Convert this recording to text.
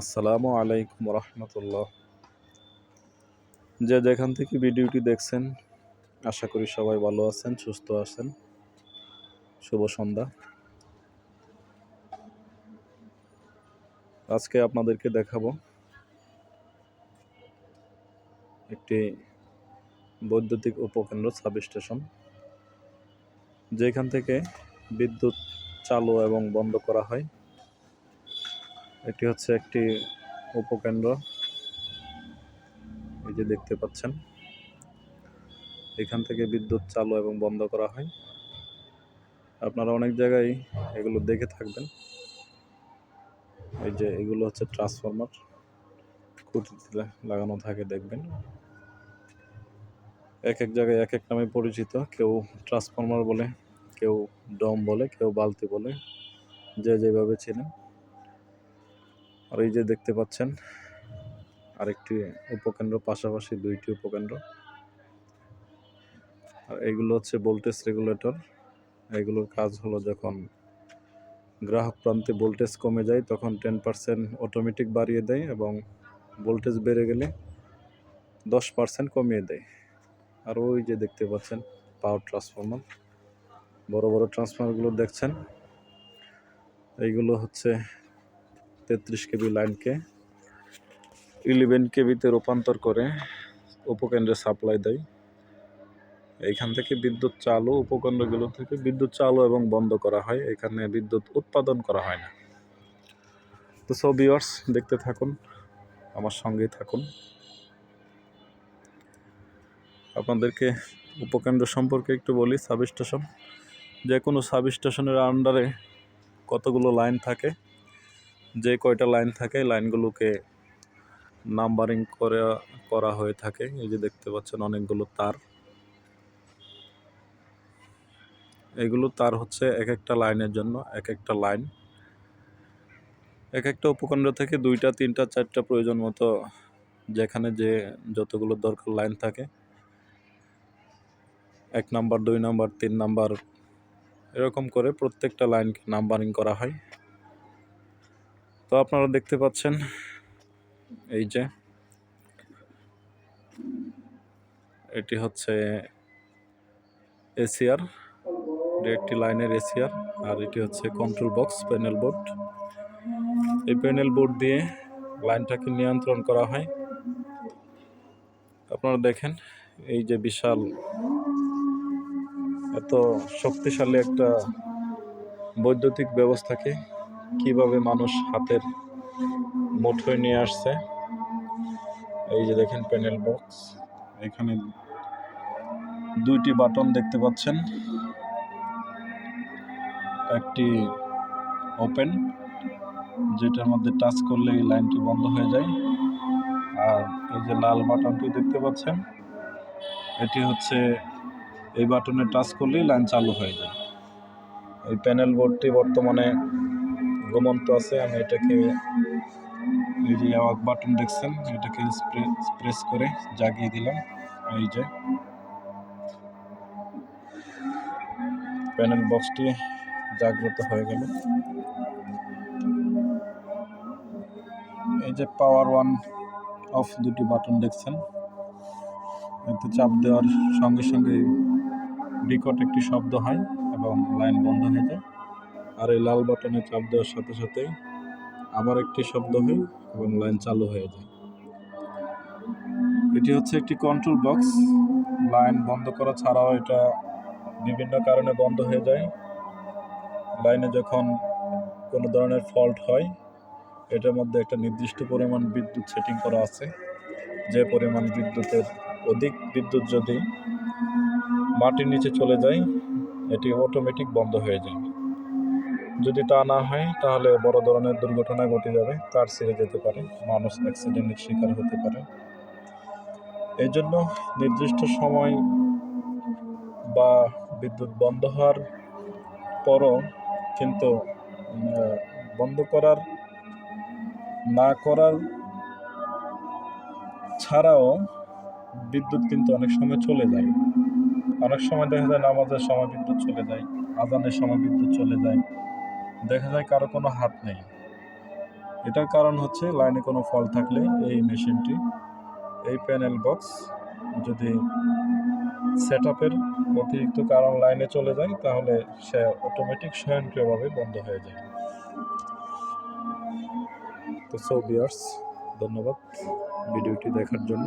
আসসালামু আলাইকুম রহমতুল্লাহ। যে যেখান থেকে ভিডিওটি দেখছেন, আশা করি সবাই ভালো আছেন, সুস্থ আছেন। শুভ সন্ধ্যা। আজকে আপনাদেরকে দেখাবো একটি বৈদ্যুতিক উপকেন্দ্র সাব স্টেশন যেখান থেকে বিদ্যুৎ চালু এবং বন্ধ করা হয়। এটি হচ্ছে একটি উপকেন্দ্র। এই যে দেখতে পাচ্ছেন, এখান থেকে বিদ্যুৎ চালু এবং বন্ধ করা হয়। আপনারা অনেক জায়গায় এগুলো দেখে থাকবেন। এই যে এগুলো হচ্ছে ট্রান্সফরমার, খুঁটিতে লাগানো থাকে, দেখবেন। এক এক জায়গায় এক এক নামে পরিচিত, কেউ ট্রান্সফরমার বলে, কেউ ডম বলে, কেউ বালতি বলে, যে যেভাবে ছিলেন আর এই যে দেখতে পাচ্ছেন, আরেকটি উপকেন্দ্র, পাশাপাশি দুইটি উপকেন্দ্র। আর এইগুলো হচ্ছে ভোল্টেজ রেগুলেটর। এগুলোর কাজ হলো যখন গ্রাহক প্রান্তে ভোল্টেজ কমে যায়, তখন টেন পার্সেন্ট অটোমেটিক বাড়িয়ে দেয় এবং ভোল্টেজ বেড়ে গেলে দশ পার্সেন্ট কমিয়ে দেয়। আর ওই যে দেখতে পাচ্ছেন, পাওয়ার ট্রান্সফর্মার। বড় বড় ট্রান্সফর্মারগুলো দেখছেন। এইগুলো হচ্ছে তেত্রিশ কেবি লাইনকে ইলেভেন কেবিতে রূপান্তর করে উপকেন্দ্রে সাপ্লাই দেয়। এইখান থেকে বিদ্যুৎ চালু, উপকেন্দ্রগুলো থেকে বিদ্যুৎ চালু এবং বন্ধ করা হয়। এখানে বিদ্যুৎ উৎপাদন করা হয় না। তো সো ভিউয়ার্স দেখতে থাকুন, আমার সঙ্গেই থাকুন। আপনাদেরকে উপকেন্দ্র সম্পর্কে একটু বলি সাব স্টেশন যে কোনো সাব স্টেশনের আন্ডারে কতগুলো লাইন থাকে যে কয়টা লাইন থাকে, লাইনগুলোকে নাম্বারিং করে, করা হয়ে থাকে। এই যে দেখতে পাচ্ছেন অনেকগুলো তার। এগুলো তার হচ্ছে এক একটা লাইনের জন্য এক একটা লাইন। এক একটা উপকেন্দ্র থেকে দুইটা, তিনটা, চারটা প্রয়োজন মতো যেখানে যে যতগুলো দরকার লাইন থাকে। এক নাম্বার, দুই নাম্বার, তিন নাম্বার, এরকম করে প্রত্যেকটা লাইনকে নাম্বারিং করা হয়। তো আপনারা দেখতে পাচ্ছেন এই যে। এটি হচ্ছে এসিআর একটি লাইনের এসিআর, আর এটি হচ্ছে কন্ট্রোল বক্স প্যানেল বোর্ড এই প্যানেল বোর্ড দিয়ে লাইনটাকে নিয়ন্ত্রণ করা হয়। আপনারা দেখেন, এই যে বিশাল, এত শক্তিশালী একটা বৈদ্যুতিক ব্যবস্থাকে কীভাবে মানুষ হাতের মুঠোয় নিয়ে আসছে। এই যে দেখেন প্যানেল বক্স এখানে দুইটি বাটন দেখতে পাচ্ছেন। একটি ওপেন যেটার মধ্যে টাচ করলে এই লাইনটি বন্ধ হয়ে যায়। আর এই যে লাল বাটনটি দেখতে পাচ্ছেন, এটি হচ্ছে এই বাটনে টাচ করলেই লাইন চালু হয়ে যায়। এই প্যানেল বোর্ডটি বর্তমানে ঘুমন্ত আছে, আমি এটাকে এই যে বাটন দেখছেন, এটাকে প্রেস করে জাগিয়ে দিলাম, এই যে। প্যানেল বক্সটি জাগ্রত হয়ে গেল। এই যে পাওয়ার ওয়ান অফ দুটি বাটন দেখছেন, এতে চাপ দেওয়ার সঙ্গে সঙ্গে বিকট একটি শব্দ হয় এবং লাইন বন্ধ হয়ে যায়। আর এই লাল বাটনে চাপ দেওয়ার সাথে সাথে আবার একটি শব্দ হয় এবং লাইন চালু হয়ে যায়। এটি হচ্ছে একটি কন্ট্রোল বক্স লাইন বন্ধ করা ছাড়াও এটা বিভিন্ন কারণে বন্ধ হয়ে যায়। লাইনে যখন কোনো ধরনের ফল্ট হয়, এটার মধ্যে একটা নির্দিষ্ট পরিমাণ বিদ্যুৎ সেটিং করা আছে। যে পরিমাণ বিদ্যুতের অধিক বিদ্যুৎ যদি মাটির নিচে চলে যায়, এটি অটোমেটিক বন্ধ হয়ে যায়। যদি তা না হয়, তাহলে বড় ধরনের দুর্ঘটনা ঘটে যাবে তার ছেড়ে যেতে পারে, মানুষ অ্যাক্সিডেন্টের শিকার হতে পারে। এই জন্য নির্দিষ্ট সময় বা বিদ্যুৎ বন্ধ হওয়ার পরও কিন্তু বন্ধ করার, না করার ছাড়াও বিদ্যুৎ কিন্তু অনেক সময় চলে যায়। অনেক সময় দেখা যায় নামাজের সময় বিদ্যুৎ চলে যায়, আজানের সময় বিদ্যুৎ চলে যায়। দেখা যায় কারও কোনো হাত নেই। এটার কারণ হচ্ছে লাইনে কোনো ফল থাকলে এই মেশিনটি, এই প্যানেল বক্স যদি সেট আপের অতিরিক্ত কারণ লাইনে চলে যায়, তাহলে সে অটোমেটিক স্বয়ংক্রিয়ভাবে বন্ধ হয়ে যায়। তো সো বিয়ার্স ধন্যবাদ ভিডিওটি দেখার জন্য।